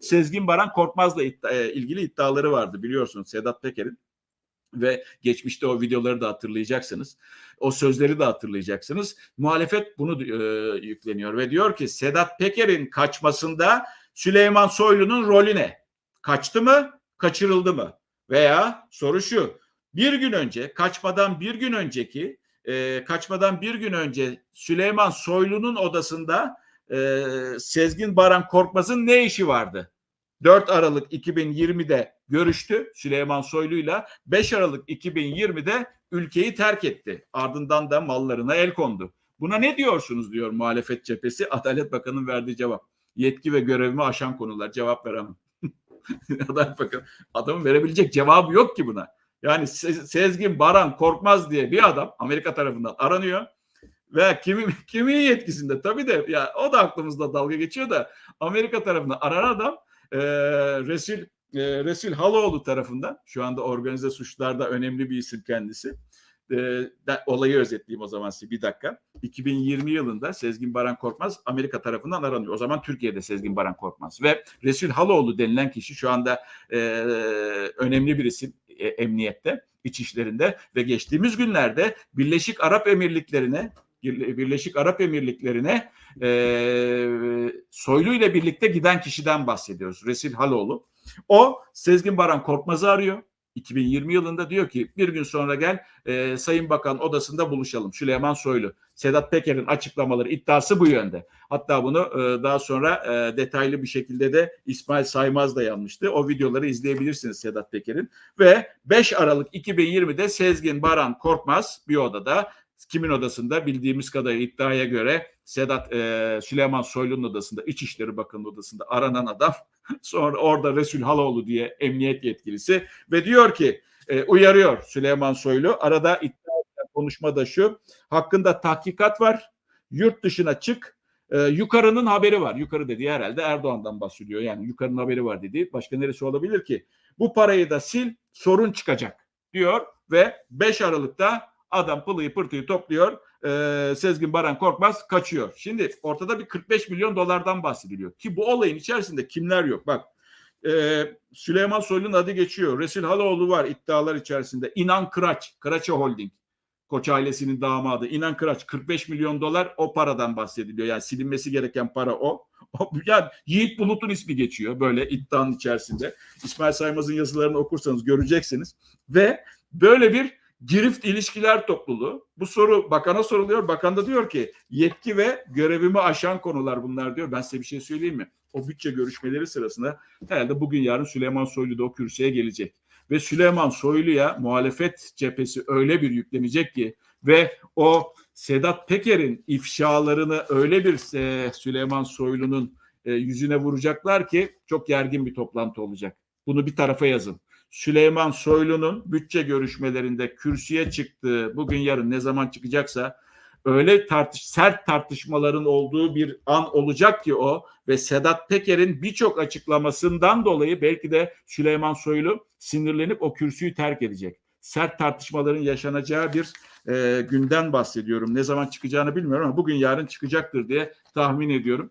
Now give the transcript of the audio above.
Sezgin Baran Korkmaz'la iddia- e, ilgili iddiaları vardı biliyorsunuz Sedat Peker'in ve geçmişte o videoları da hatırlayacaksınız. O sözleri de hatırlayacaksınız. Muhalefet bunu e, yükleniyor ve diyor ki Sedat Peker'in kaçmasında Süleyman Soylu'nun rolü ne? Kaçtı mı? Kaçırıldı mı? Veya soru şu. Bir gün önce kaçmadan bir gün önceki e, kaçmadan bir gün önce Süleyman Soylu'nun odasında e, Sezgin Baran Korkmaz'ın ne işi vardı? 4 Aralık 2020'de görüştü Süleyman Soylu'yla. 5 Aralık 2020'de ülkeyi terk etti. Ardından da mallarına el kondu. Buna ne diyorsunuz diyor muhalefet cephesi. Adalet Bakanı'nın verdiği cevap. Yetki ve görevimi aşan konular. Cevap veremem. Adalet Bakanı. Adamın verebilecek cevabı yok ki buna. Yani Se- Sezgin Baran Korkmaz diye bir adam Amerika tarafından aranıyor. Ve kimin, kimin yetkisinde tabii de ya o da aklımızda dalga geçiyor da Amerika tarafından aranan adam e, Resul e, Resul Haloğlu tarafından şu anda organize suçlarda önemli bir isim kendisi. E, olayı özetleyeyim o zaman size bir dakika. 2020 yılında Sezgin Baran Korkmaz Amerika tarafından aranıyor. O zaman Türkiye'de Sezgin Baran Korkmaz ve Resul Haloğlu denilen kişi şu anda e, önemli bir isim e, emniyette, iç işlerinde ve geçtiğimiz günlerde Birleşik Arap Emirlikleri'ne Birleşik Arap Emirlikleri'ne e, Soylu ile birlikte giden kişiden bahsediyoruz. Resil Haloğlu. O Sezgin Baran Korkmaz'ı arıyor. 2020 yılında diyor ki bir gün sonra gel e, Sayın Bakan odasında buluşalım. Süleyman Soylu. Sedat Peker'in açıklamaları iddiası bu yönde. Hatta bunu e, daha sonra e, detaylı bir şekilde de İsmail Saymaz da yanmıştı. O videoları izleyebilirsiniz Sedat Peker'in. Ve 5 Aralık 2020'de Sezgin Baran Korkmaz bir odada kimin odasında? Bildiğimiz kadarıyla iddiaya göre Sedat e, Süleyman Soylu'nun odasında İçişleri Bakanı odasında aranan adam sonra orada Resul Haloğlu diye emniyet yetkilisi ve diyor ki e, uyarıyor Süleyman Soylu. Arada iddia konuşma da şu hakkında tahkikat var yurt dışına çık e, yukarının haberi var. Yukarı dediği herhalde Erdoğan'dan bahsediyor. Yani yukarının haberi var dediği başka neresi olabilir ki? Bu parayı da sil sorun çıkacak diyor ve 5 Aralık'ta Adam pılıyı pırtıyı topluyor. E, Sezgin Baran Korkmaz kaçıyor. Şimdi ortada bir 45 milyon dolardan bahsediliyor. Ki bu olayın içerisinde kimler yok? Bak e, Süleyman Soylu'nun adı geçiyor. Resul Haloğlu var iddialar içerisinde. İnan Kıraç, Kıraç'a Holding. Koç ailesinin damadı. İnan Kıraç 45 milyon dolar o paradan bahsediliyor. Yani silinmesi gereken para o. yani Yiğit Bulut'un ismi geçiyor böyle iddianın içerisinde. İsmail Saymaz'ın yazılarını okursanız göreceksiniz. Ve böyle bir girift ilişkiler topluluğu. Bu soru bakana soruluyor. Bakan da diyor ki yetki ve görevimi aşan konular bunlar diyor. Ben size bir şey söyleyeyim mi? O bütçe görüşmeleri sırasında herhalde bugün yarın Süleyman Soylu da o kürsüye gelecek. Ve Süleyman Soylu'ya muhalefet cephesi öyle bir yüklenecek ki ve o Sedat Peker'in ifşalarını öyle bir e, Süleyman Soylu'nun e, yüzüne vuracaklar ki çok gergin bir toplantı olacak. Bunu bir tarafa yazın. Süleyman Soylu'nun bütçe görüşmelerinde kürsüye çıktığı bugün yarın ne zaman çıkacaksa öyle tartış sert tartışmaların olduğu bir an olacak ki o ve Sedat Peker'in birçok açıklamasından dolayı belki de Süleyman Soylu sinirlenip o kürsüyü terk edecek. Sert tartışmaların yaşanacağı bir e, günden bahsediyorum. Ne zaman çıkacağını bilmiyorum ama bugün yarın çıkacaktır diye tahmin ediyorum.